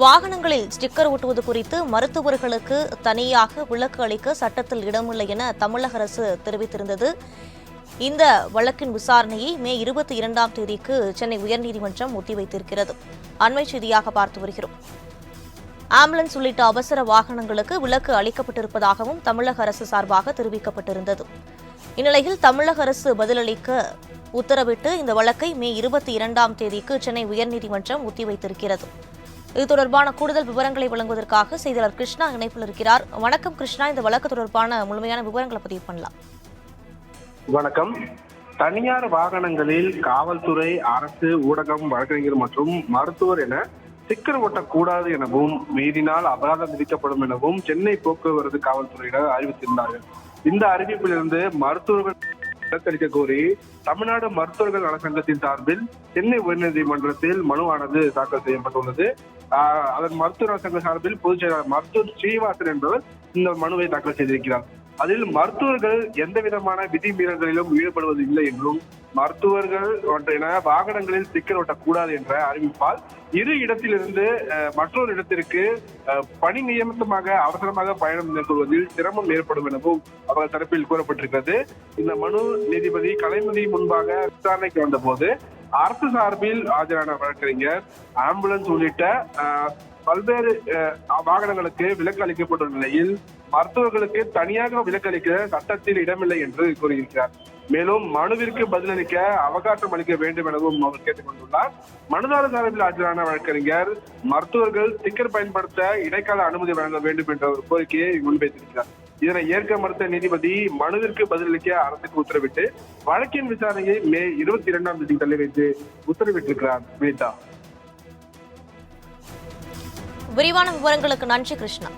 வாகனங்களில் ஸ்டிக்கர் ஒட்டுவது குறித்து மருத்துவர்களுக்கு தனியாக விலக்கு அளிக்க சட்டத்தில் இடமில்லை என தமிழக அரசு தெரிவித்திருந்தது. இந்த வழக்கின் விசாரணையை மே இருபத்தி இரண்டாம் தேதிக்கு சென்னை உயர்நீதிமன்றம் ஒத்திவைத்திருக்கிறது. அண்மை செய்தியாக பார்த்து வருகிறோம். ஆம்புலன்ஸ் உள்ளிட்ட அவசர வாகனங்களுக்கு விலக்கு அளிக்கப்பட்டிருப்பதாகவும் தமிழக அரசு சார்பாக தெரிவிக்கப்பட்டிருந்தது. இந்நிலையில் தமிழக அரசு பதிலளிக்க உத்தரவிட்டு இந்த வழக்கை மே இருபத்தி இரண்டாம் தேதிக்கு சென்னை உயர்நீதிமன்றம் ஒத்திவைத்திருக்கிறது. இது தொடர்பான கூடுதல் விவரங்களை வழங்குவதற்காக செய்தியாளர் கிருஷ்ணா இணைப்பில் இருக்கிறார். வணக்கம் கிருஷ்ணா. இந்த வழக்கு தொடர்பான முழுமையான விவரங்களை பதிவு பண்ணலாம். வணக்கம். தனியார் வாகனங்களில் காவல்துறை அரசு ஊடகம் வழக்கறிஞர் மற்றும் மருத்துவர் என ஸ்டிக்கர் ஒட்டக்கூடாது எனவும் மீறினால் அபராதம் விதிக்கப்படும் எனவும் சென்னை போக்குவரத்து காவல்துறையினர் அறிவித்திருந்தார்கள். இந்த அறிவிப்பிலிருந்து மருத்துவர்கள் விலக்களிக்க கோரி தமிழ்நாடு மருத்துவர்கள் நலச்சங்கத்தின் சார்பில் சென்னை உயர்நீதிமன்றத்தில் மனுவானது தாக்கல் செய்யப்பட்டுள்ளது. ஆஹ் அதன் மருத்துவ நலச்சங்க சார்பில் பொதுச் செயலாளர் மருத்துவர் ஸ்ரீவாசன் என்பவர் இந்த மனுவை தாக்கல் செய்திருக்கிறார். அதில் மருத்துவர்கள் எந்த விதமான விதிமீறல்களிலும் ஈடுபடுவது இல்லை என்றும் மருத்துவர்கள் என வாகனங்களில் சிக்கல் ஒட்டக்கூடாது என்ற அறிவிப்பால் இரு இடத்திலிருந்து மற்றொரு இடத்திற்கு பணி நியமித்தமாக அவசரமாக பயணம் மேற்கொள்வதில் சிரமம் ஏற்படும் எனவும் அவர்கள் தரப்பில் கூறப்பட்டிருக்கிறது. இந்த மனு நீதிபதி கலைமதி முன்பாக விசாரணைக்கு வந்தபோது அரசு சார்பில் ஆஜரான வழக்கறிஞர் ஆம்புலன்ஸ் உள்ளிட்ட பல்வேறு வாகனங்களுக்கு விலக்கு அளிக்கப்பட்டுள்ள நிலையில் மருத்துவர்களுக்கு தனியாக விலக்களிக்க சட்டத்தில் இடமில்லை என்று கூறியிருக்கிறார் மேலும் மனுவிற்கு பதிலளிக்க அவகாசம் அளிக்க வேண்டும் எனவும் அவர் கேட்டுக் கொண்டுள்ளார் மனுதாரர் சார்பில் ஆஜரான வழக்கறிஞர் மருத்துவர்கள் ஸ்டிக்கர் பயன்படுத்த இடைக்கால அனுமதி வழங்க வேண்டும் என்ற ஒரு கோரிக்கையை முன்வைத்திருக்கிறார். இதனை ஏற்க மறுத்த நீதிபதி மனுவிற்கு பதிலளிக்க அரசுக்கு உத்தரவிட்டு வழக்கின் விசாரணையை மே இருபத்தி இரண்டாம் தேதி தள்ளி வைத்து உத்தரவிட்டிருக்கிறார் வினிதா விரிவான விவரங்களுக்கு நன்றி கிருஷ்ணா.